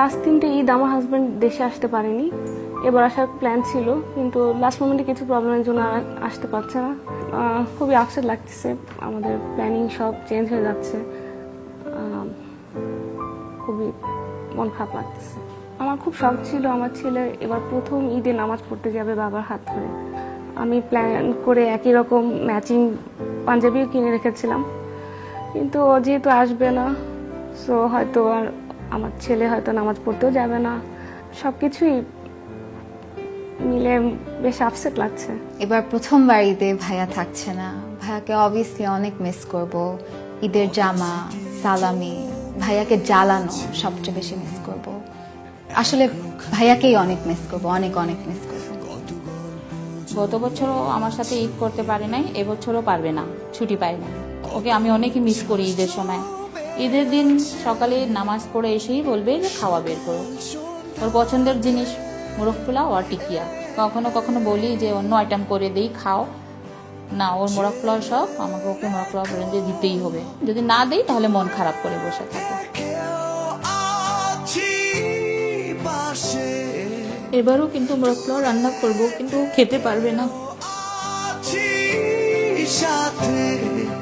Last তিনটে ঈদ আমার husband দেশে আসতে পারেনি। এবার আসার প্ল্যান ছিল, কিন্তু লাস্ট মোমেন্টে কিছু প্রবলেমের জন্য আসতে পারছে না। খুবই আপসেট লাগতেছে। আমাদের প্ল্যানিং সব চেঞ্জ হয়ে যাচ্ছে। খুবই মন খারাপ লাগতেছে। আমার খুব শখ ছিল আমার ছেলে এবার প্রথম ঈদে নামাজ পড়তে যাবে বাবার হাত ধরে। আমি প্ল্যান করে একই রকম ম্যাচিং পাঞ্জাবিও কিনে রেখেছিলাম। কিন্তু ও যেহেতু আসবে না সো হয়তো আর আমার ছেলে হয়তো নামাজ পড়তেও যাবে না। সব কিছুই মিলে বেশ আপসেট লাগছে। এবার প্রথমবার ঈদে ভাইয়া থাকছে না। ভাইয়াকে অবভিয়াসলি অনেক মিস করব। ঈদের জামা সালামি ভাইয়াকে জ্বালানো সবচেয়ে বেশি মিস করব। আসলে ভাইয়াকেই অনেক মিস করব অনেক অনেক মিস করব। গত বছরও আমার সাথে ঈদ করতে পারে নাই এবছরও পারবে না ছুটি পায় না ওকে আমি অনেকই মিস করি ঈদের সময়। ঈদের দিন সকালে নামাজ পড়ে এসেই বলবে যে খাওয়া বের করো। ওর পছন্দের জিনিস মোরগ পোলাও আর টিকিয়া। কখনো কখনো বলি যে অন্য আইটেম করে দিই, খাও। না, ওর মোরগ পোলাও সব আমাকে ওকে মোরগ পোলাও দিয়ে দিতেই হবে। যদি না দিই তাহলে মন খারাপ করে বসে থাকে। এবারও কিন্তু মোরগ পোলাও রান্না করব, কিন্তু খেতে পারবে না। সাথে।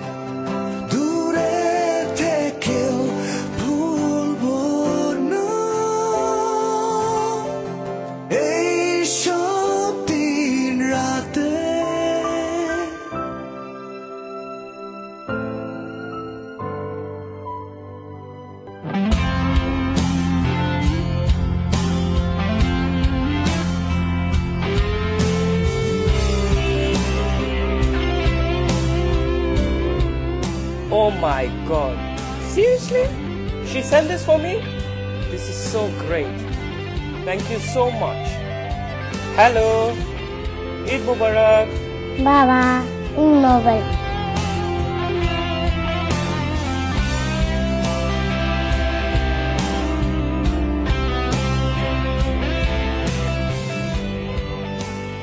My god. Seriously? She sent this for me? This is so great. Thank you so much. Hello. Eid Mubarak. বাবা মোবাইল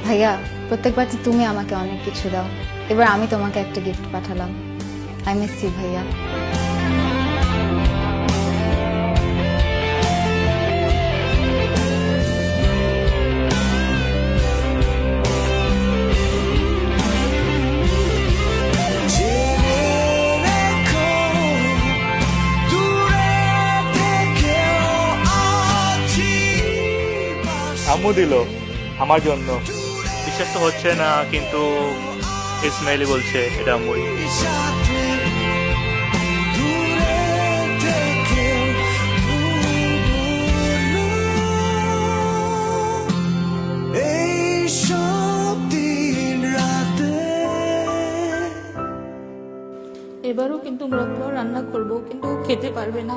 ভাইয়া প্রত্যেকবার তুমি আমাকে অনেক কিছু দাও এবার আমি তোমাকে একটা গিফট পাঠালাম আই মিস ইউ ভাইয়া। আম্মু দিল আমার জন্য। বিশ্বাস তো হচ্ছে না কিন্তু ইসমাইলি বলছে এটা আম্মুই এবারও কিন্তু পোলাও রান্না করব কিন্তু খেতে পারবে না।